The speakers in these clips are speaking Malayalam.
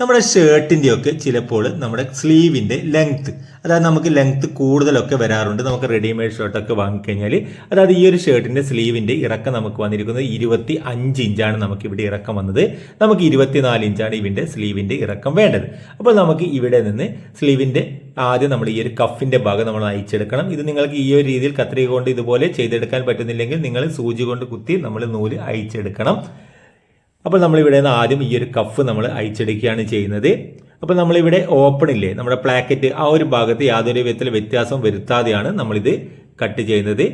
നമ്മുടെ ഷർട്ടിന്റെ ഒക്കെ ചിലപ്പോൾ നമ്മുടെ സ്ലീവിന്റെ ലെങ്ത്ത് അതായത് നമുക്ക് ലെങ്ത്ത് കൂടുതലൊക്കെ വരാറുണ്ട്. നമുക്ക് റെഡിമെയ്ഡ് ഷർട്ടൊക്കെ വാങ്ങിക്കഴിഞ്ഞാൽ അതായത് ഈ ഒരു ഷർട്ടിന്റെ സ്ലീവിന്റെ ഇറക്കം നമുക്ക് വന്നിരിക്കുന്നത് ഇരുപത്തി അഞ്ച് ഇഞ്ചാണ് നമുക്ക് ഇവിടെ ഇറക്കം വന്നത്. നമുക്ക് ഇരുപത്തിനാല് ഇഞ്ചാണ് ഇതിന്റെ സ്ലീവിന്റെ ഇറക്കം വേണ്ടത്. അപ്പോൾ നമുക്ക് ഇവിടെ നിന്ന് സ്ലീവിന്റെ ആദ്യം നമ്മൾ ഈ ഒരു കഫിന്റെ ഭാഗം നമ്മൾ അയച്ചെടുക്കണം ഇത് നിങ്ങൾക്ക് ഈ ഒരു രീതിയിൽ കത്രിക കൊണ്ട് ഇതുപോലെ ചെയ്തെടുക്കാൻ പറ്റുന്നില്ലെങ്കിൽ നിങ്ങൾ സൂചി കൊണ്ട് കുത്തി നമ്മൾ നൂൽ അയച്ചെടുക്കണം അപ്പോൾ നമ്മളിവിടെ നിന്ന് ആദ്യം ഈ ഒരു കഫ് നമ്മൾ അയച്ചെടുക്കുകയാണ് ചെയ്യുന്നത്. അപ്പോൾ നമ്മളിവിടെ ഓപ്പൺ ഇല്ലേ? നമ്മുടെ പ്ലാക്കറ്റ് ആ ഒരു ഭാഗത്ത് യാതൊരു വിധത്തിൽ വ്യത്യാസം വരുത്താതെയാണ് നമ്മളിത് കട്ട് ചെയ്യുന്നത്.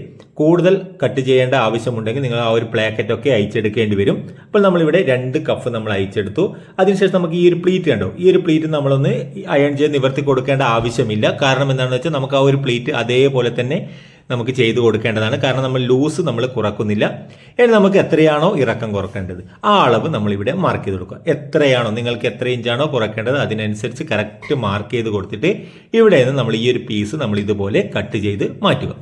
കൂടുതൽ കട്ട് ചെയ്യേണ്ട ആവശ്യമുണ്ടെങ്കിൽ നിങ്ങൾ ആ ഒരു പ്ലാക്കറ്റ് ഒക്കെ അയച്ചെടുക്കേണ്ടി വരും. അപ്പോൾ നമ്മളിവിടെ രണ്ട് കഫ് നമ്മൾ അയച്ചെടുത്തു അതിനുശേഷം നമുക്ക് ഈ ഒരു പ്ലീറ്റ് കണ്ടോ? ഈ ഒരു പ്ലീറ്റ് നമ്മളൊന്ന് അയൺ ചെയ്ത് നിവർത്തി കൊടുക്കേണ്ട ആവശ്യമില്ല. കാരണം എന്താണെന്ന് വെച്ചാൽ നമുക്ക് ആ ഒരു പ്ലീറ്റ് അതേപോലെ തന്നെ നമുക്ക് ചെയ്തു കൊടുക്കേണ്ടതാണ്. കാരണം നമ്മൾ ലൂസ് നമ്മൾ കുറക്കുന്നില്ല. ഇനി നമുക്ക് എത്രയാണോ ഇറക്കം കുറക്കേണ്ടത്? ആ അളവ് നമ്മൾ ഇവിടെ മാർക്ക് ചെയ്ത് കൊടുക്കുക. എത്രയാണോ? നിങ്ങൾക്ക് എത്ര ഇഞ്ചാണോ കുറക്കേണ്ടത്? അതിനനുസരിച്ച് കറക്റ്റ് മാർക്ക് ചെയ്ത് കൊടുത്തിട്ട് ഇവിടെ നിന്ന് നമ്മൾ ഈ ഒരു പീസ് നമ്മൾ ഇതുപോലെ കട്ട് ചെയ്ത് മാറ്റുക.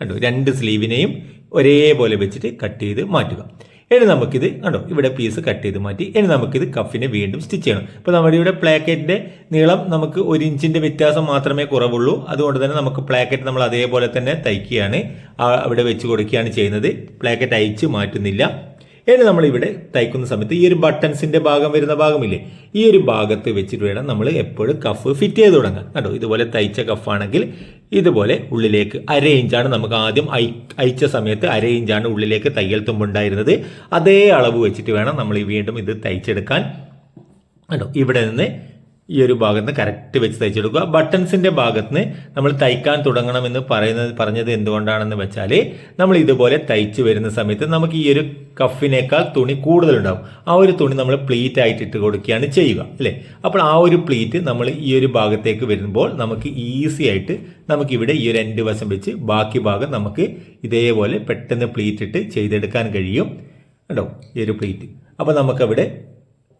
കണ്ടു? രണ്ട് സ്ലീവിനെയും ഒരേപോലെ വെച്ചിട്ട് കട്ട് ചെയ്ത് മാറ്റുക. ഇനി നമുക്കിത് കണ്ടോ? ഇവിടെ പീസ് കട്ട് ചെയ്ത് മാറ്റി. ഇനി നമുക്കിത് കഫിനെ വീണ്ടും സ്റ്റിച്ച് ചെയ്യണം. ഇപ്പോൾ നമ്മുടെ ഇവിടെ പ്ലാക്കറ്റിന്റെ നീളം നമുക്ക് ഒരു ഇഞ്ചിന്റെ വ്യത്യാസം മാത്രമേ കുറവുള്ളൂ. അതുകൊണ്ട് തന്നെ നമുക്ക് പ്ലാക്കറ്റ് നമ്മൾ അതേപോലെ തന്നെ തയ്ക്കുകയാണ്. അവിടെ വെച്ച് കൊടുക്കുകയാണ് ചെയ്യുന്നത്. പ്ലാക്കറ്റ് അയച്ച് മാറ്റുന്നില്ല. ഇനി നമ്മളിവിടെ തയ്ക്കുന്ന സമയത്ത് ഈ ഒരു ബട്ടൺസിന്റെ ഭാഗം വരുന്ന ഭാഗമില്ലേ? ഈ ഒരു ഭാഗത്ത് വെച്ചിട്ട് വേണം നമ്മൾ എപ്പോഴും കഫ് ഫിറ്റ് ചെയ്ത് തുടങ്ങാൻ. കേട്ടോ ഇതുപോലെ തയ്ച്ച കഫാണെങ്കിൽ ഇതുപോലെ ഉള്ളിലേക്ക് അര നമുക്ക് ആദ്യം അയ അയച്ച സമയത്ത് അര ഉള്ളിലേക്ക് തയ്യൽ തുമ്പുണ്ടായിരുന്നത് അതേ അളവ് വെച്ചിട്ട് വേണം നമ്മൾ വീണ്ടും ഇത് തയ്ച്ചെടുക്കാൻ. കേട്ടോ ഇവിടെ നിന്ന് ഈ ഒരു ഭാഗത്ത് കറക്റ്റ് വെച്ച് തയ്ച്ചെടുക്കുക. ബട്ടൺസിന്റെ ഭാഗത്ത് നമ്മൾ തയ്ക്കാൻ തുടങ്ങണമെന്ന് പറയുന്നത് പറഞ്ഞത് എന്തുകൊണ്ടാണെന്ന് വെച്ചാൽ നമ്മൾ ഇതുപോലെ തയ്ച്ച് വരുന്ന സമയത്ത് നമുക്ക് ഈ ഒരു കഫിനേക്കാൾ തുണി കൂടുതലുണ്ടാവും. ആ ഒരു തുണി നമ്മൾ പ്ലീറ്റ് ആയിട്ട് ഇട്ട് കൊടുക്കുകയാണ് ചെയ്യുക അല്ലേ? അപ്പോൾ ആ ഒരു പ്ലീറ്റ് നമ്മൾ ഈ ഒരു ഭാഗത്തേക്ക് വരുമ്പോൾ നമുക്ക് ഈസി ആയിട്ട് നമുക്ക് ഇവിടെ ഈ ഒരു രണ്ട് വശം വെച്ച് ബാക്കി ഭാഗം നമുക്ക് ഇതേപോലെ പെട്ടെന്ന് പ്ലീറ്റ് ഇട്ട് ചെയ്തെടുക്കാൻ കഴിയും. കേട്ടോ ഈ ഒരു പ്ലീറ്റ് അപ്പോൾ നമുക്കവിടെ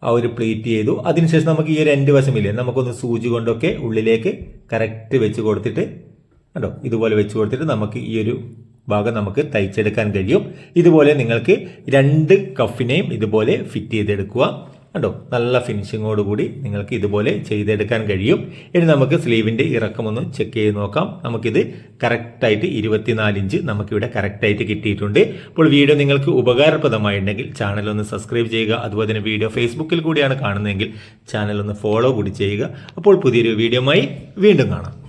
ആ ഒരു പ്ലേറ്റ് ചെയ്തു. അതിനുശേഷം നമുക്ക് ഈ ഒരു രണ്ട് വശമില്ലേ? നമുക്കൊന്ന് സൂചി കൊണ്ടൊക്കെ ഉള്ളിലേക്ക് കറക്റ്റ് വെച്ച് കൊടുത്തിട്ട് കണ്ടോ? ഇതുപോലെ വെച്ച് കൊടുത്തിട്ട് നമുക്ക് ഈ ഒരു ഭാഗം നമുക്ക് തയ്ച്ചെടുക്കാൻ കഴിയും. ഇതുപോലെ നിങ്ങൾക്ക് രണ്ട് കഫിനെയും ഇതുപോലെ ഫിറ്റ് ചെയ്തെടുക്കുക. കണ്ടോ? നല്ല ഫിനിഷിങ്ങോട് കൂടി നിങ്ങൾക്ക് ഇതുപോലെ ചെയ്തെടുക്കാൻ കഴിയും. ഇനി നമുക്ക് സ്ലീവിന്റെ ഇറക്കമൊന്ന് ചെക്ക് ചെയ്ത് നോക്കാം. നമുക്കിത് കറക്റ്റായിട്ട് ഇരുപത്തിനാല് ഇഞ്ച് നമുക്കിവിടെ കറക്റ്റായിട്ട് കിട്ടിയിട്ടുണ്ട്. അപ്പോൾ വീഡിയോ നിങ്ങൾക്ക് ഉപകാരപ്രദമായിട്ടുണ്ടെങ്കിൽ ചാനൽ ഒന്ന് സബ്സ്ക്രൈബ് ചെയ്യുക. അതുപോലെ തന്നെ വീഡിയോ ഫേസ്ബുക്കിൽ കൂടിയാണ് കാണുന്നതെങ്കിൽ ചാനൽ ഒന്ന് ഫോളോ കൂടി ചെയ്യുക. അപ്പോൾ പുതിയൊരു വീഡിയോമായി വീണ്ടും കാണാം.